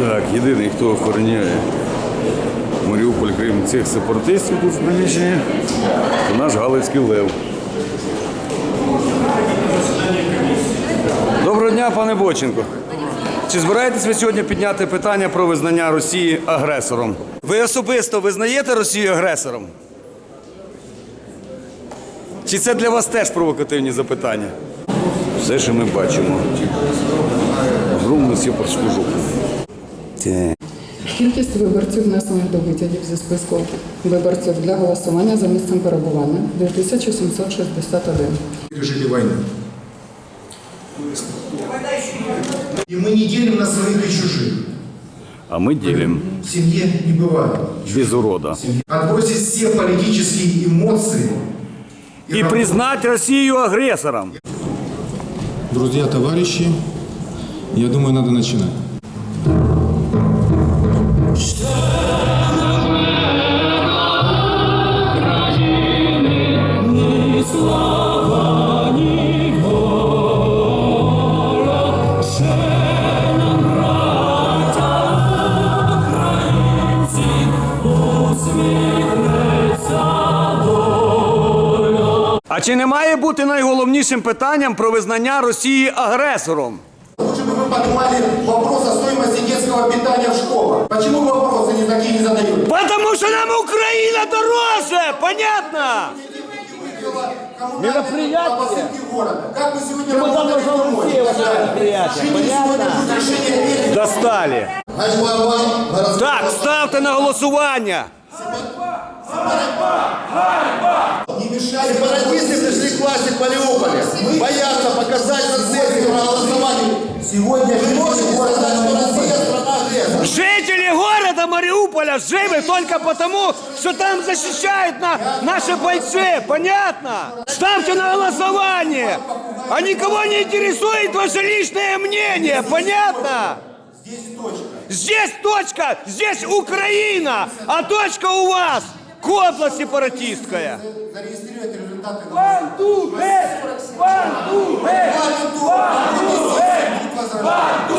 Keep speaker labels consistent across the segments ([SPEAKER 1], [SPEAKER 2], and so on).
[SPEAKER 1] Так, єдиний, хто охороняє Маріуполь, крім цих сепаратистів тут в приміщенні, це наш Галицький Лев. Доброго дня, пане Боченко. Чи збираєтесь ви сьогодні підняти питання про визнання Росії агресором? Ви особисто визнаєте Росію агресором? Чи це для вас теж провокативні запитання? Все, що ми бачимо. Огромну сепарську жопу. Це.
[SPEAKER 2] Кількість виборців, внесених до витягів зі списку виборців для голосування за місцем перебування 2761.
[SPEAKER 3] пережили войну. И мы не делим на своих и чужих.
[SPEAKER 1] А ми ділимо
[SPEAKER 3] В семье не бывает.
[SPEAKER 1] без урода.
[SPEAKER 3] Отбросить все политические эмоции
[SPEAKER 1] І
[SPEAKER 3] работать.
[SPEAKER 1] признати Росію агресором.
[SPEAKER 4] Друзья, товарищи, я думаю, надо начинать.
[SPEAKER 1] А чи не має бути найголовнішим питанням про визнання Росії агресором?
[SPEAKER 3] Лучше бы вы поднимали вопрос о стоимости детского питания в школах. Почему вы вопросы не такие не задаете?
[SPEAKER 1] Потому що нам Україна дороже! Понятно?
[SPEAKER 3] Мероприятие. города. Как вы сегодня работали домой? Жители сегодня ждут решения Америки.
[SPEAKER 1] Достали.
[SPEAKER 3] Хай
[SPEAKER 1] Так, ставте на голосування.
[SPEAKER 3] Мешайте.
[SPEAKER 5] Сепаратисты пришли к власти в Мариуполе. Боятся показать на церкви проголосование.
[SPEAKER 3] Сегодня жители города
[SPEAKER 5] Сказать, что Россия страна агрессор.
[SPEAKER 1] Жители города Мариуполя живы только потому, что там защищают на, наши бойцы, понятно? Ставьте на голосование, а никого не интересует ваше личное мнение, понятно?
[SPEAKER 3] Здесь точка.
[SPEAKER 1] Здесь точка, здесь Украина, а точка у вас кобла сепаратистская.
[SPEAKER 3] Зарегистрировать результаты.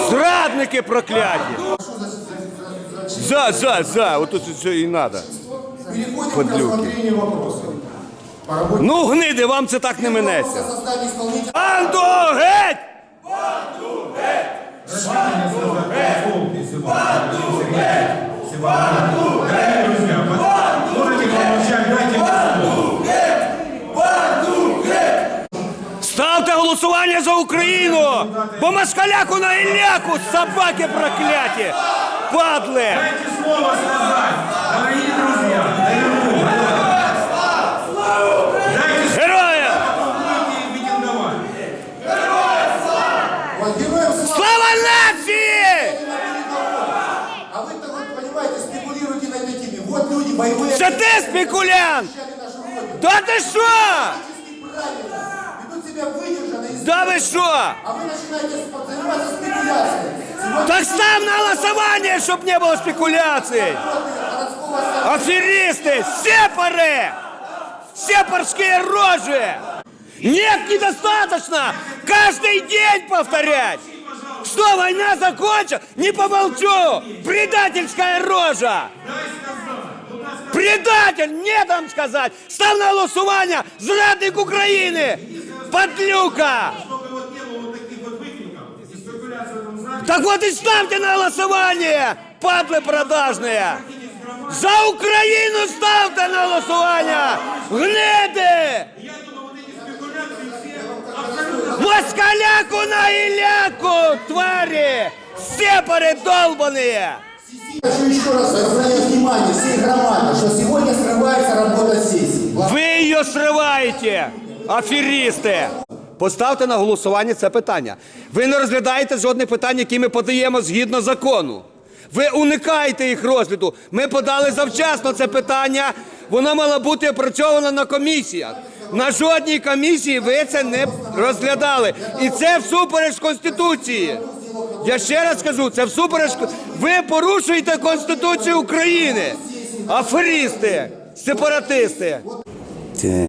[SPEAKER 1] Зрадники прокляті. За, за, за, вот тут все і надо.
[SPEAKER 3] Переходим
[SPEAKER 1] Подлюки.
[SPEAKER 3] к рассмотрению. По работе
[SPEAKER 1] Ну, гниди, вам це так не минеться.
[SPEAKER 3] создания исполнительного
[SPEAKER 1] Банду геть! Ставте голосування за Україну! Бо москаляку на Ілляку, собаки прокляті! Падли!
[SPEAKER 6] Дайте слово сказать, дорогие друзья. Дайте слово
[SPEAKER 1] Героям!
[SPEAKER 6] и митинговать.
[SPEAKER 3] Вот героям слава!
[SPEAKER 1] Слава нації!
[SPEAKER 3] А вы-то вот, понимаете, спекулируете на этой теме. Вот люди, боевые
[SPEAKER 1] Це ти спекулянт!
[SPEAKER 3] защищали нашу родину.
[SPEAKER 1] Та ти що?
[SPEAKER 3] Политически правильно. Ведут себя выдержанно и
[SPEAKER 1] Да?
[SPEAKER 3] А вы начинаете сп- заниматься спекуляцией. Сегодня
[SPEAKER 1] Так став на голосування, щоб не
[SPEAKER 3] городского совета
[SPEAKER 1] Аферисты! Сепары! Сепарские рожи! Нет, недостаточно! Каждый день повторять! Что, война закончилась? Не помолчу! Предательская рожа! Предатель! Не дам сказать! Став на голосування! Зрадник України! Подлюка!
[SPEAKER 6] Чтобы вот не было вот таких вот выкриков и спекуляций в этом зале.
[SPEAKER 1] Так вот и ставьте на голосование, падлы продажные! За Украину ставьте на голосование! Гниды!
[SPEAKER 6] Я думаю, вот эти спекуляции все абсолютно
[SPEAKER 1] Москаляку на Иляку, твари! Сепары долбаные!
[SPEAKER 3] Хочу еще раз обратить внимание всей громады, что сегодня срывается работа сессии.
[SPEAKER 1] Ви її сриваєте, Аферісти! Поставте на голосування це питання. Ви не розглядаєте жодних питань, які ми подаємо згідно закону. Ви уникаєте їх розгляду. Ми подали завчасно це питання. Воно мало бути опрацьовано на комісіях. На жодній комісії ви це не розглядали. І це всупереч Конституції. Я ще раз кажу, це всупереч. Ви порушуєте Конституцію України. Аферісти, сепаратисти.